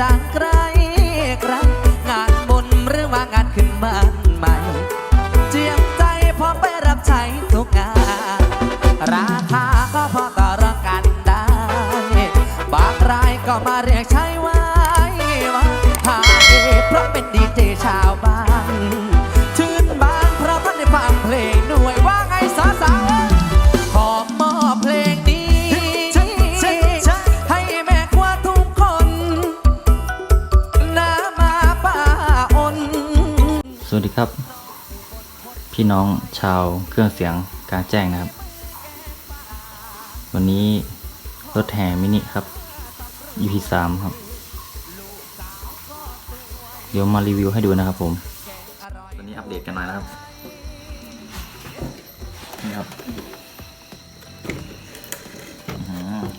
จ วัสดีครับ พี่น้องชาวเครื่องเสียงกลางแจ้งนะครับ วันนี้รถแห่มินิครับ EP 3ครับ เดี๋ยวมารีวิวให้ดูนะครับผมวันนี้อัปเดตกันหน่อยนะครับนี่ครับ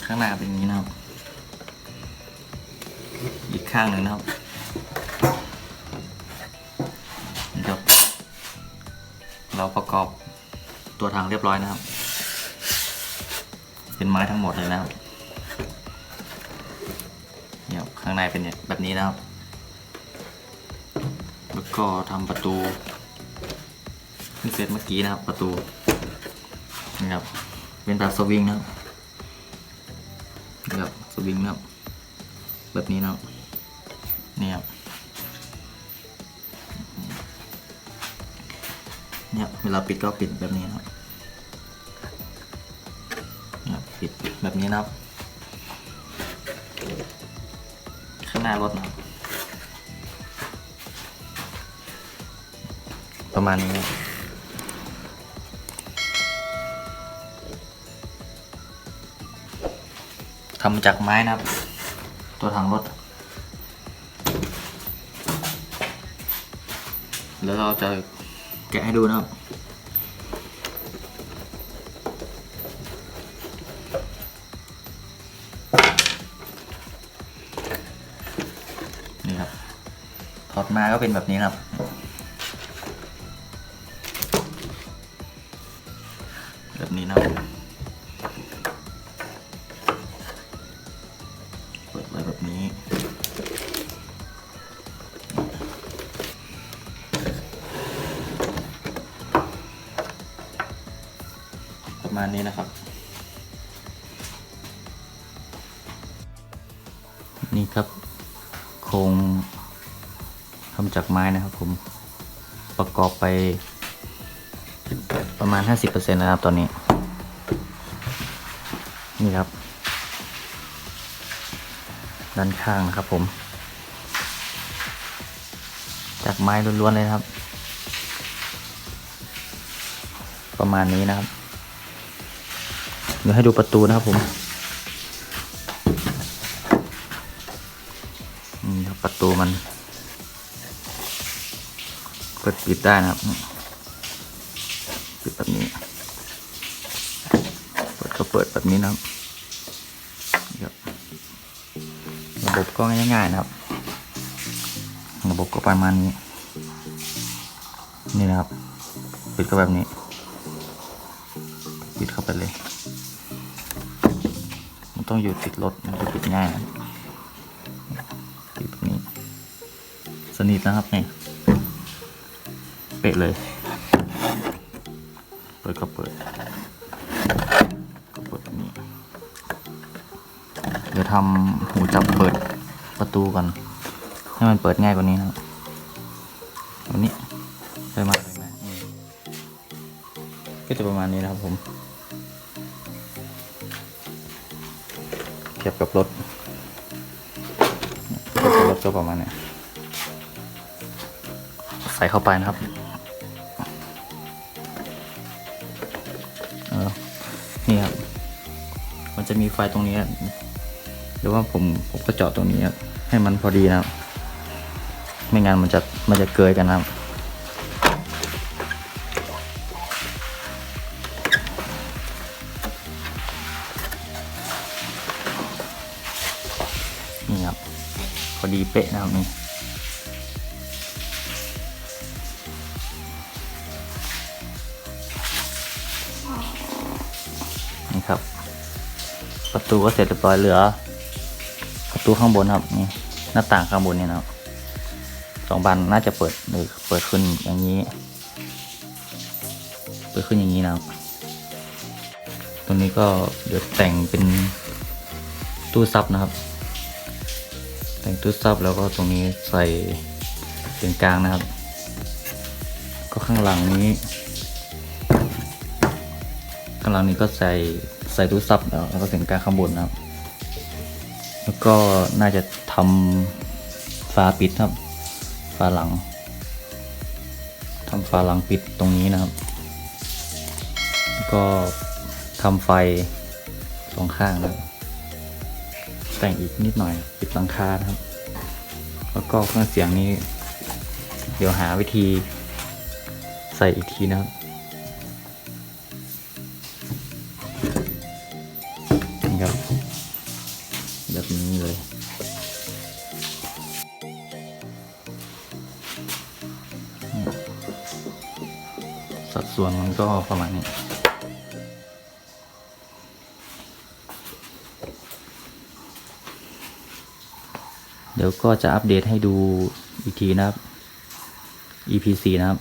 ข้างหน้าเป็นอย่างนี้นะครับ อีกข้างหนึ่งนะครับ เราประกอบตัวทางเรียบร้อยนะครับ เป็นไม้ทั้งหมดเลยนะครับเนี่ยข้างในเป็นแบบนี้นะครับ แล้วก็ทำประตูเพิ่งเสร็จเมื่อกี้นะครับ ประตูนี่ครับเป็นแบบสวิงนะครับนี่ครับสวิงนะครับแบบนี้นะครับนี่ครับ เนี่ยเวลาปิดก็ปิดแบบนี้นะครับปิดแบบนี้นะครับ ข้างหน้ารถนะประมาณนี้ทำจากไม้นะครับ ตัวถังรถ แล้วเราจะ แกะให้ดูนะครับ นี่ครับถอดมาก็เป็นแบบนี้ครับแบบ นี้นะครับ นี่ครับ โครงทำจากไม้นะครับผมประกอบไปประมาณ 50%นะครับตอนนี้ นี่ครับ ด้านข้างนะครับผม จากไม้ล้วนๆเลยครับ ประมาณนี้นะครับ เดี๋ยวให้ดูประตูนะครับผมนี่ครับประตูมันเปิดปิดได้นะครับ ปิดแบบนี้ เปิดก็เปิดแบบนี้นะครับระบบก็ง่ายๆนะครับ ระบบก็ประมาณนี้ นี่นะครับ ปิดก็แบบนี้ ปิดเข้าไปเลย ต้องอยู่ติดรถมันจะปิดง่ายนะปิดแบบนี้ สนิทนะครับเนี่ยเป๊ะเลย เปิดก็เปิดก็เปิดนี้เดี๋ยวทำหูจับเปิดประตูก่อน ให้มันเปิดง่ายกว่านี้นะวันนี้ไปมาไปมานี่ก็จะประมาณนี้นะครับผม เทียบกับรถรถก็ประมาณเนี้ยใส่เข้าไปนะครับเออนี่ครับ มันจะมีไฟตรงนี้หรือว่าผมผมก็เจาะตรงนี้ให้มันพอดีนะครับ ไม่งั้นมันจะมันจะเกยกันนะครับ ดีเป๊ะนะครับนี่นี่ครับ ประตูก็เสร็จเรียบร้อยเหลือ ประตูข้างบนครับนี่หน้าต่างข้างบนนี่นะครับสองบานน่าจะเปิดหรือเปิดขึ้นอย่างนี้ เปิดขึ้นอย่างนี้นะครับตรงนี้ก็เดี๋ยวแต่งเป็นตู้ซับนะครับ แต่งตู้ซับแล้วก็ตรงนี้ใส่เป็นกลางนะครับ ก็ข้างหลังนี้ ข้างหลังนี้ก็ใส่ใส่ตู้ซับแล้วแล้วก็เสียงกลางข้างบนนะครับ แล้วก็น่าจะทำฝาปิดครับ ฝาหลังทำฝาหลังปิดตรงนี้นะครับ แล้วก็ทำไฟสองข้างนะครับ แต่งอีกนิดหน่อยปิดหลังคานะครับ แล้วก็เครื่องเสียงนี้ เดี๋ยวหาวิธีใส่อีกทีนะครับนี่ครับแบบนี้เลยสัดส่วนมันก็ประมาณนี้ เดี๋ยวก็จะอัปเดตให้ดูอีกทีนะครับ EP 4 นะครับ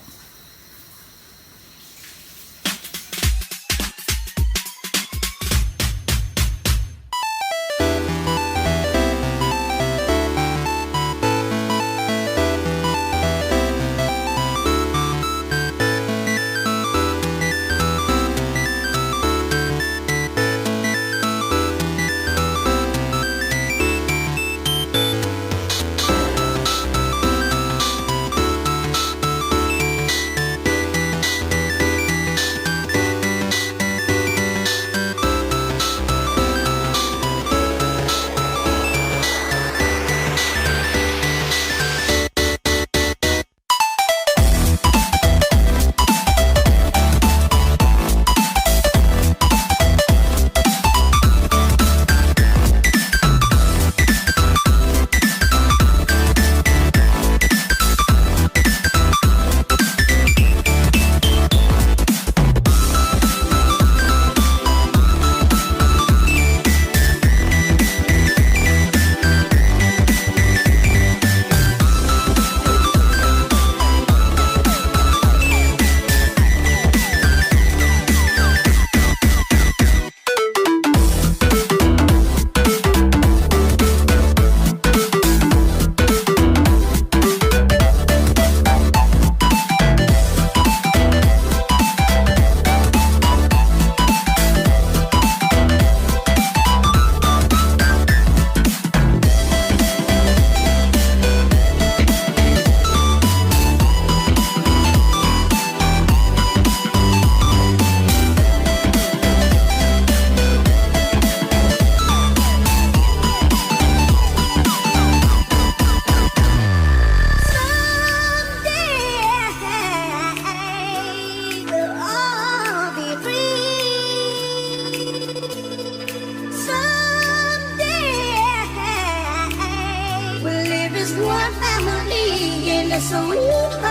so weak.